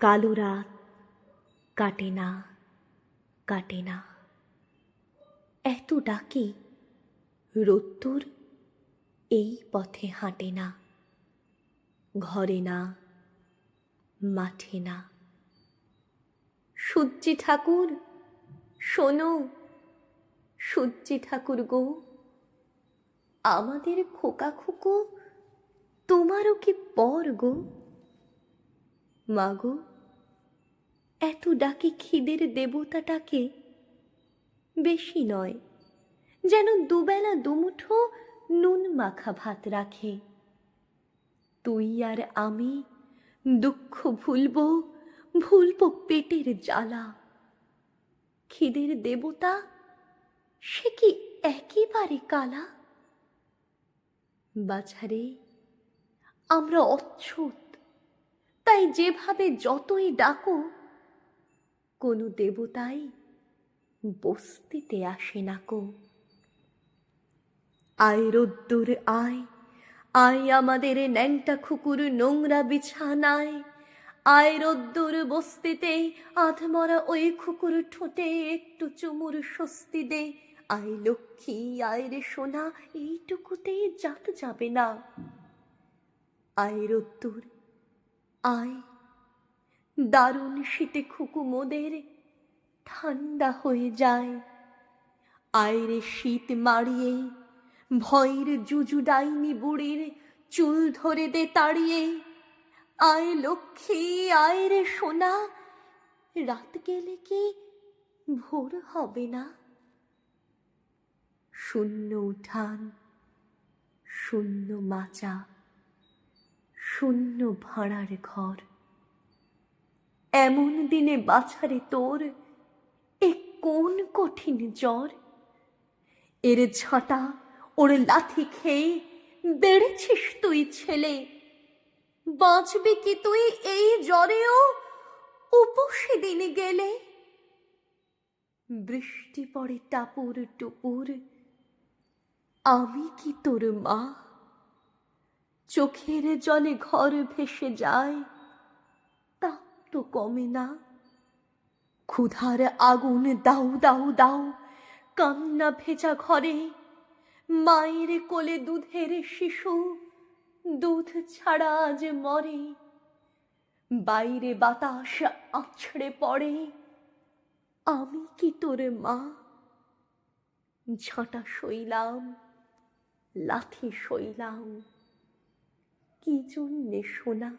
কালো রাত কাটে না কাটে না। এত ডাকে রোত্তর এই পথে হাঁটে না, ঘরে না, মাঠে না। সূর্যি ঠাকুর, শোনো, সূর্যি ঠাকুর গো, আমাদের খোকা খুকো, তোমারও কি পর গো? মাগো এত ডাকে খিদের দেবতাটাকে বেশি নয়, যেন দুবেলা দুমুঠো নুন মাখা ভাত রাখে। তুই আর আমি দুঃখ ভুলবো ভুলবো পেটের জ্বালা। খিদের দেবতা, সে কি একেবারে কালা? বাছারে, আমরা অচ্ছুত। তাই যেভাবে যতই ডাকো, কোনো দেবতাই বস্তিতে আসে না কো আয় রোদ্দুর, আয় আয় আমাদের ন্যাংটা খুকুর নোংরা বিছানায়। আয় রোদ্দুর বস্তিতে আধমরা ওই খুকুর ঠোঁটে একটু চুমুর স্বস্তি দে। আয় লক্ষ্মী, আয় রে সোনা, এইটুকুতেই জাত যাবে না। আয় রোদ্দুর আয়। দারুণ শীতে খুকু মোদের ঠান্ডা হয়ে যায়। আয়রে শীত মারিয়ে ভয়ের জুজু ডাইনি বুড়ির চুল ধরে দে তাড়িয়ে। আয় লক্ষ্মী, আয় রে সোনা, রাত গেলে কি ভোর হবে না? শূন্য উঠান, শূন্য মাচা। শূন্য ভাড়ার ঘর। এমন দিনে বাছারে তোর এ কোন কঠিন জ্বর? এর ঝাঁটা ওর লাথি খেয়ে বেড়েছিস তুই ছেলে। বাঁচবি কি তুই এই জ্বরেও উপসে দিনে গেলে? বৃষ্টি পড়ে টাপুর টুপুর, আমি কি তোর মা? চোখের জলে ঘর ভেসে যায়। তাপ তো কমে না। ক্ষুধার আগুন দাউ দাউ দাউ, কান্না ভেজা ঘরে। মায়ের কোলে দুধের শিশু, দুধ ছাড়া আজ মরে। বাইরে বাতাস আছড়ে পড়ে। আমি কি তোর মা? ঝাঁটা সইলাম, লাথি সইলাম। কি জন্যে শোনা